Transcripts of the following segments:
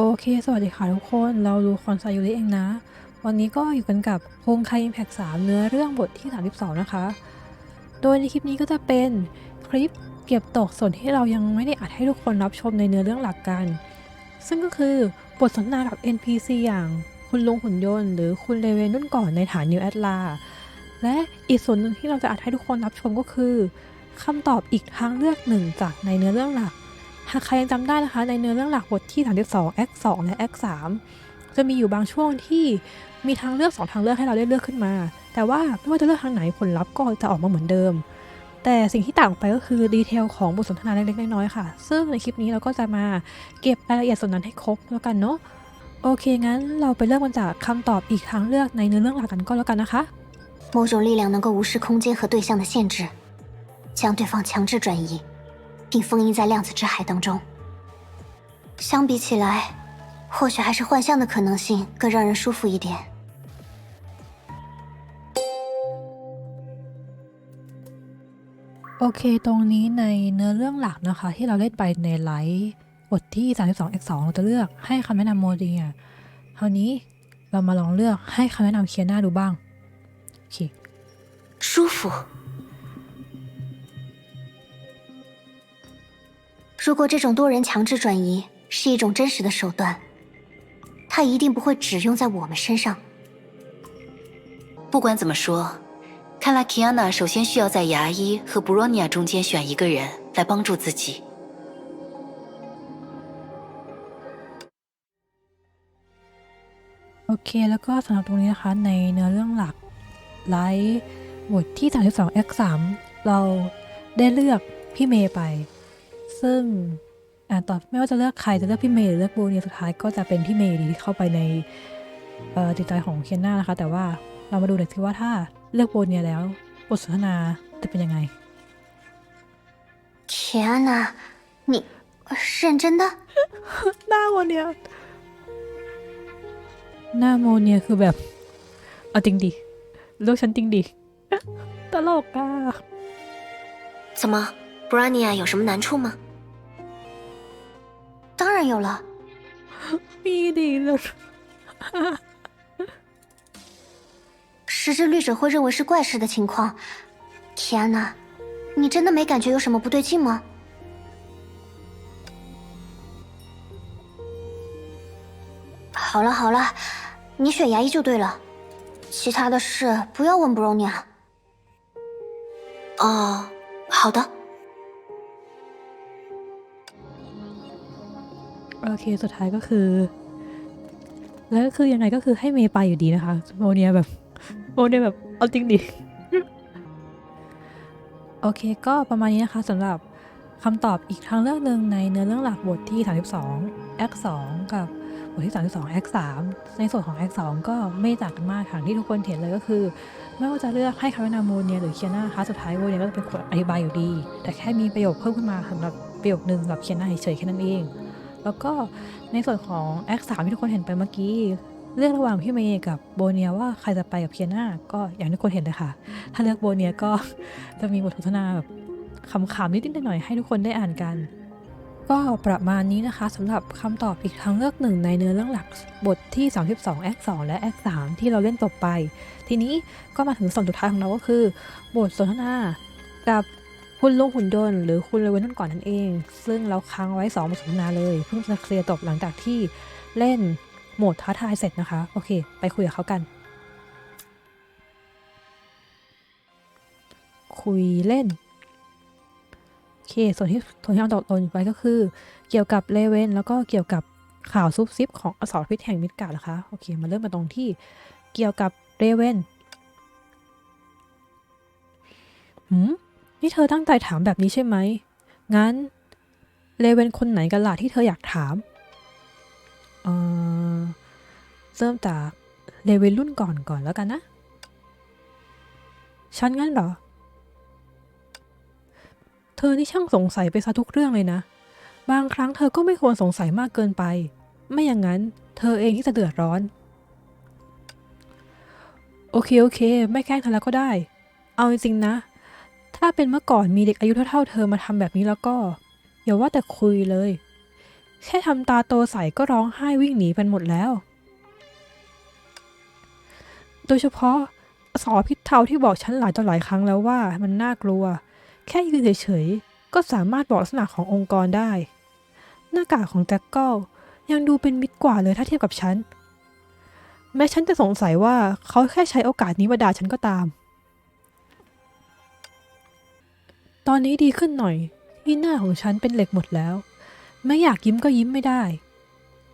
โอเค สวัสดีค่ะทุกคน เราดูคอนไซยูริเองนะ วันนี้ก็อยู่กันกับโฮงไคอิมแพก3เนื้อเรื่องบทที่ 32 นะคะ โดยในคลิปนี้ก็จะเป็นคลิปเก็บตกส่วนที่เรายังไม่ได้อัดให้ทุกคนรับชมในเนื้อเรื่องหลักกัน ซึ่งก็คือบทสนทนากับ NPC อย่างคุณลุงหุ่นยนต์หรือคุณเลเวนรุ่นก่อนในฐานนิวแอตลา และอีกส่วนหนึ่งที่เราจะอัดให้ทุกคนรับชมก็คือคำตอบอีกทางเลือกหนึ่งจากในเนื้อเรื่องหลัก หากใครยังจำได้นะคะ ในเนื้อเรื่องหลักบทที่ 32 แอค2และแอค3จะมีอยู่บางช่วงที่มีทางเลือก 2 ทางเลือกให้เราได้เลือกขึ้นมา แต่ว่าไม่ว่าจะเลือกทางไหนผลลัพธ์ก็จะออกมาเหมือนเดิม แต่สิ่งที่ต่างออกไปก็คือดีเทลของบทสนทนาเล็กๆน้อยๆค่ะ ซึ่งในคลิปนี้เราก็จะมาเก็บรายละเอียดส่วนนั้นให้ครบแล้วกันเนาะโอเคงั้นเราไปเริ่มกันจากคำตอบอีกทางเลือกในเนื้อเรื่องหลักกันก็แล้วกันนะคะ 某种力量能够无视空间和对象的限制，将对方强制转移， 并封印在量子之海当中。相比起来，或许还是幻象的可能性更让人舒服一点。 โอเค ตรงนี้ในเนื้อเรื่องหลักนะคะ ที่เราเล่นไปในไลฟ์บทที่ 32 x 2เราจะเลือกให้คำแนะนำโมเดียคราวนี้เรามาลองเลือกให้คำแนะนำเคียน่าดูบ้าง โอเค 舒服。 如果这种多人强制转移是一种真实的手段，它一定不会只用在我们身上。不管怎么说，看来 Kiana 首先需要在牙医和布罗尼亚中间选一个人来帮助自己。 โอเค แล้วก็สำหรับตรงนี้นะคะ ในเนื้อเรื่องหลักไลฟ์บทที่ 32 x 3เราได้เลือกพี่เมย์ไป ซึ่งอ่าตอบไม่ว่าจะเลือกใครจะเลือกพี่เมย์หรือเลือกโบเนียสุดท้ายก็จะเป็นพี่เมย์อยู่ดีที่เข้าไปในเอ่อจิตใจของเคียนนานะคะ แต่ว่าเรามาดูหน่อยสิว่าถ้าเลือกโบเนียแล้วบทสนทนาจะเป็นยังไง 天哪，你认真的？ หน้าโมเนีย หน้าโมเนียคือแบบ เอาจริงดิเลือกฉันจริงดิ ตลกอ่ะ 怎么，布拉尼亚有什么难处吗？ 当然有了，必定的。时之律者会认为是怪事的情况。天哪，你真的没感觉有什么不对劲吗？好了好了，你选牙医就对了，其他的事不要问布容娘。哦，好的。 โอเค สุดท้ายก็คือ แล้วก็คือยังไงก็คือให้เมย์ไปอยู่ดีนะคะโมเนียแบบโมเนียแบบเอาจริงดิโอเค ก็ประมาณนี้นะคะสำหรับคำตอบอีกทางเลือกหนึ่งในเนื้อเรื่องหลักบทที่ 32แอค2กับบทที่ 32แอค3ในส่วนของแอค2ก็ไม่ต่างกันมากค่ะที่ทุกคนเห็นเลยก็คือ ไม่ว่าจะเลือกให้คำแนะนำโมเนียหรือเคียนาคะสุดท้ายโมเนียก็จะเป็นคนอธิบายอยู่ดี แต่แค่มีประโยคเพิ่มขึ้นมาสำหรับประโยคนึงสำหรับเคียนาเฉยๆแค่นั้นเอง แล้วก็ในส่วนของแอคสามที่ทุกคนเห็นไปเมื่อกี้ เลือกระหว่างพี่เมย์กับโบเนียว่าใครจะไปกับเคียนาก็อย่างที่ทุกคนเห็นเลยค่ะ ถ้าเลือกโบเนียก็จะมีบทสนทนาแบบขำๆนิดๆหน่อยๆให้ทุกคนได้อ่านกัน ก็ประมาณนี้นะคะสำหรับคำตอบอีกทางเลือกหนึ่งในเนื้อเรื่องหลักบทที่ 32 แอค 2 และแอค 3 ที่เราเล่นจบไป ทีนี้ก็มาถึงส่วนสุดท้ายของเราก็คือ บทสนทนากับ คุณลุงหุ่นยนต์หรือคุณเลเวนนั่นก่อนนั่นเอง ซึ่งเราค้างไว้2บทสนทนาเลย เพิ่งจะเคลียร์จบหลังจากที่เล่นโหมดท้าทายเสร็จนะคะ โอเค ไปคุยกับเขากัน คุยเล่น โอเค ส่วนที่ส่วนที่เราตกล่นไปก็คือ เกี่ยวกับเลเวนแล้วก็เกี่ยวกับข่าวซุบซิบของอสรพิษแห่งมิดการ์ดนะคะ โอเค มาเริ่มกันตรงที่เกี่ยวกับเรเวนหืม นี่เธอตั้งใจถามแบบนี้ใช่ไหม งั้น เลเวนคนไหนกันล่ะที่เธออยากถาม เออเริ่มจากเลเวนรุ่นก่อนก่อนแล้วกันนะ ฉันงั้นเหรอ เธอนี่ช่างสงสัยไปซะทุกเรื่องเลยนะ บางครั้งเธอก็ไม่ควรสงสัยมากเกินไป ไม่อย่างนั้น เธอเองที่จะเดือดร้อน โอเค โอเค ไม่แกล้งเธอแล้วก็ได้ เอาจริงๆนะ ถ้าเป็นเมื่อก่อนมีเด็กอายุเท่าๆเธอมาทำแบบนี้แล้วก็ อย่าว่าแต่คุยเลย แค่ทำตาโตใสก็ร้องไห้วิ่งหนีกันหมดแล้ว โดยเฉพาะสอพิษเทาที่บอกฉันหลายต่อหลายครั้งแล้วว่ามันน่ากลัว แค่ยืนเฉยๆ ก็สามารถบอกลักษณะขององค์กรได้ หน้ากากของแจ็คเกิลยังดูเป็นมิตรกว่าเลยถ้าเทียบกับฉัน แม้ฉันจะสงสัยว่าเขาแค่ใช้โอกาสนี้มาด่าฉันก็ตาม ตอนนี้ดีขึ้นหน่อย ที่หน้าของฉันเป็นเหล็กหมดแล้ว ไม่อยากยิ้มก็ยิ้มไม่ได้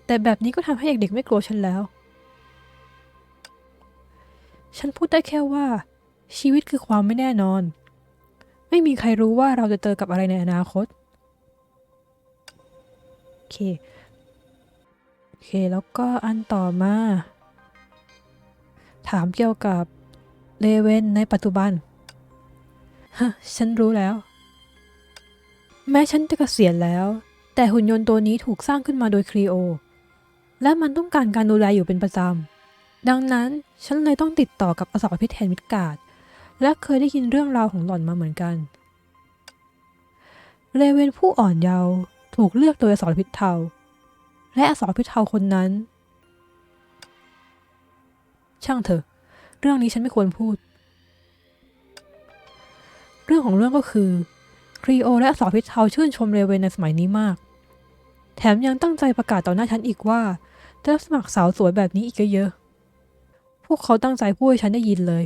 แต่แบบนี้ก็ทำให้เด็กๆไม่กลัวฉันแล้ว ฉันพูดได้แค่ว่า ชีวิตคือความไม่แน่นอน ไม่มีใครรู้ว่าเราจะเจอกับอะไรในอนาคตโอเคโอเค แล้วก็อันต่อมา ถามเกี่ยวกับเลเวนในปัจจุบัน ฮะฉันรู้แล้ว แม้ฉันจะเกษียณแล้ว แต่หุ่นยนต์ตัวนี้ถูกสร้างขึ้นมาโดยครีโอ และมันต้องการการดูแลอยู่เป็นประจำ ดังนั้นฉันเลยต้องติดต่อกับอสรพิษแทนมิดการ์ดและเคยได้ยินเรื่องราวของหล่อนมาเหมือนกันเลเวนผู้อ่อนเยาว์ถูกเลือกโดยอสรพิษเทา และอสรพิษเทาคนนั้น ช่างเถอะ เรื่องนี้ฉันไม่ควรพูด เรื่องของเรื่องก็คือครีโอและอสรพิษเทาชื่นชมเลเวนในสมัยนี้มาก แถมยังตั้งใจประกาศต่อหน้าฉันอีกว่าจะรับสมัครสาวสวยแบบนี้อีกเยอะๆพวกเขาตั้งใจพูดให้ฉันได้ยินเลย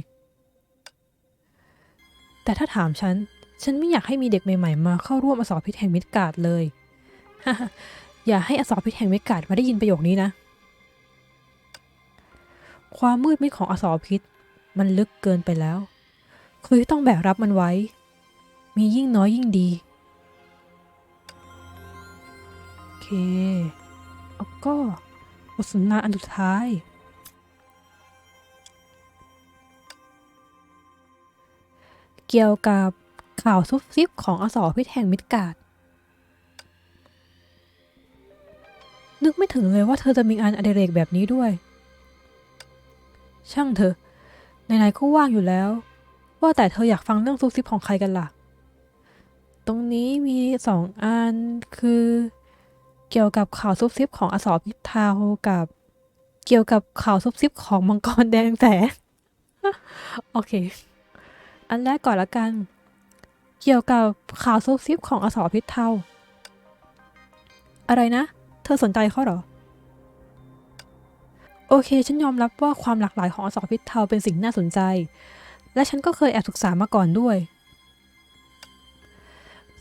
แต่ถ้าถามฉัน ฉันไม่อยากให้มีเด็กใหม่ๆมาเข้าร่วมอสรพิษแห่งมิตรการ์ดเลยอย่าให้อสรพิษแห่งมิตรการ์ดมาได้ยินประโยคนี้นะ ความมืดมิดของอสรพิษมันลึกเกินไปแล้ว คือต้องแบกรับมันไว้ มียิ่งน้อยยิ่งดี โอเค แล้วก็บทสนทนาอันสุดท้าย เกี่ยวกับข่าวซุบซิบของอสรพิษแห่งมิดการ์ดนึกไม่ถึงเลยว่าเธอจะมีงานอดิเรกแบบนี้ด้วย ช่างเถอะไหนๆก็ว่างอยู่แล้ว ว่าแต่เธออยากฟังเรื่องซุบซิบของใครกันล่ะ ตรงนี้มีสองอันคือ เกี่ยวกับข่าวซุบซิบของอสรพิษเทากับ เกี่ยวกับข่าวซุบซิบของมังกรแดงแสงโอเค อันแรกก่อนละกัน เกี่ยวกับข่าวซุบซิบของอสรพิษเทาอะไรนะ เธอสนใจเขาเหรอ โอเค ฉันยอมรับว่าความหลากหลายของอสรพิษเทาเป็นสิ่งน่าสนใจ และฉันก็เคยแอบศึกษามาก่อนด้วย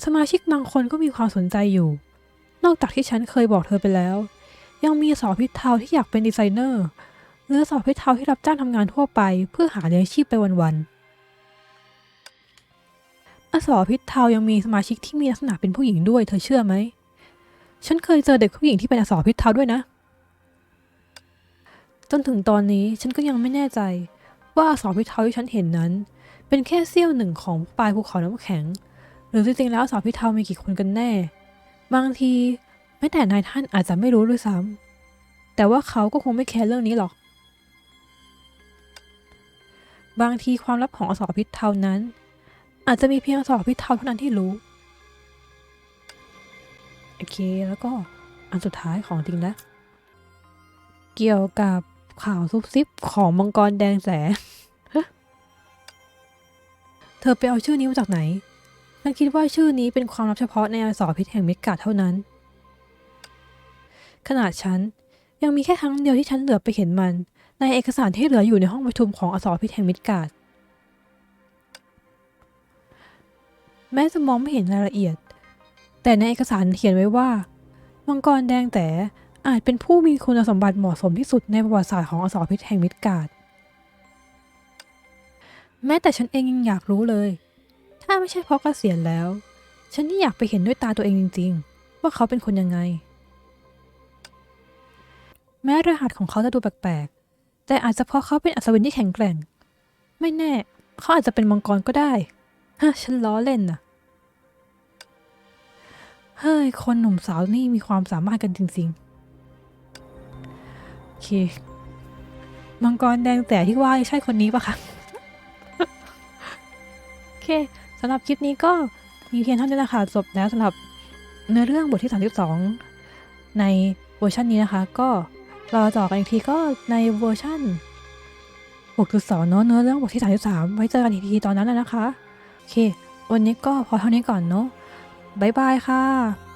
สมาชิกบางคนก็มีความสนใจอยู่ นอกจากที่ฉันเคยบอกเธอไปแล้ว ยังมีสรพิเทาที่อยากเป็นดีไซเนอร์หรือสรพิเทาที่รับจ้างทำงานทั่วไป เพื่อหาเลี้ยงชีพไปวันๆอสรพิเทายังมีสมาชิกที่มีลักษณะเป็นผู้หญิงด้วย เธอเชื่อไหม ฉันเคยเจอเด็กผู้หญิงที่เป็นอสรพิเทาด้วยนะจนถึงตอนนี้ฉันก็ยังไม่แน่ใจ ว่าอสรพิเทาที่ฉันเห็นนั้น เป็นแค่เสี้ยวหนึ่งของปลายภูเขาน้ำแข็ง หรือจริงๆแล้วอสรพิเทามีกี่คนกันแน่ บางทีแม้แต่นายท่านอาจจะไม่รู้ด้วยซ้ำแต่ว่าเขาก็คงไม่แคร์เรื่องนี้หรอก บางทีความลับของอสรพิษเทานั้น อาจจะมีเพียงอสรพิษเทาเท่านั้นที่รู้โอเคแล้วก็อันสุดท้ายของจริงแล้วเกี่ยวกับ ข่าวซุบซิบของมังกรแดงแส เธอไปเอาชื่อนี้มาจากไหนฉันคิดว่าชื่อนี้เป็นความลับเฉพาะในอสรพิษแห่งเมกาเท่านั้น ขนาดฉันยังมีแค่ครั้งเดียวที่ฉันเหลือไปเห็นมัน ในเอกสารที่เหลืออยู่ในห้องประชุมของอสรพิษแห่งมิดการ์ดแม้จะมองไม่เห็นรายละเอียด แต่ในเอกสารเขียนไว้ว่า มังกรแดงแต่ อาจเป็นผู้มีคุณสมบัติเหมาะสมที่สุดในประวัติศาสตร์ของอสรพิษแห่งมิดการ์ดแม้แต่ฉันเองยังอยากรู้เลย ถ้าไม่ใช่เพราะเกษียณแล้ว ฉันนี่อยากไปเห็นด้วยตาตัวเองจริง ๆ ว่าเขาเป็นคนยังไง แม้รหัสของเขาจะดูแปลกๆ แต่อาจจะเพราะเขาเป็นอัศวินที่แข็งแกร่ง ไม่แน่ เขาอาจจะเป็นมังกรก็ได้ฮะฉันล้อเล่นน่ะเฮ้ย คนหนุ่มสาวนี่มีความสามารถกันจริง ๆ เค มังกรแดงแต่ที่ว่าใช่คนนี้ปะคะ โอเคสำหรับคลิปนี้ก็มีเพียงเท่านี้นะคะจบแล้วสำหรับเนื้อเรื่องบทที่ 32 ในเวอร์ชันนี้นะคะ ก็รอต่อกันอีกทีก็ในเวอร์ชัน6.2เนอะเนื้อเรื่องบทที่ 33 ไว้เจอกันอีกทีตอนนั้นนะนะคะ โอเค วันนี้ก็พอเท่านี้ก่อนเนอะบ๊ายบายค่ะ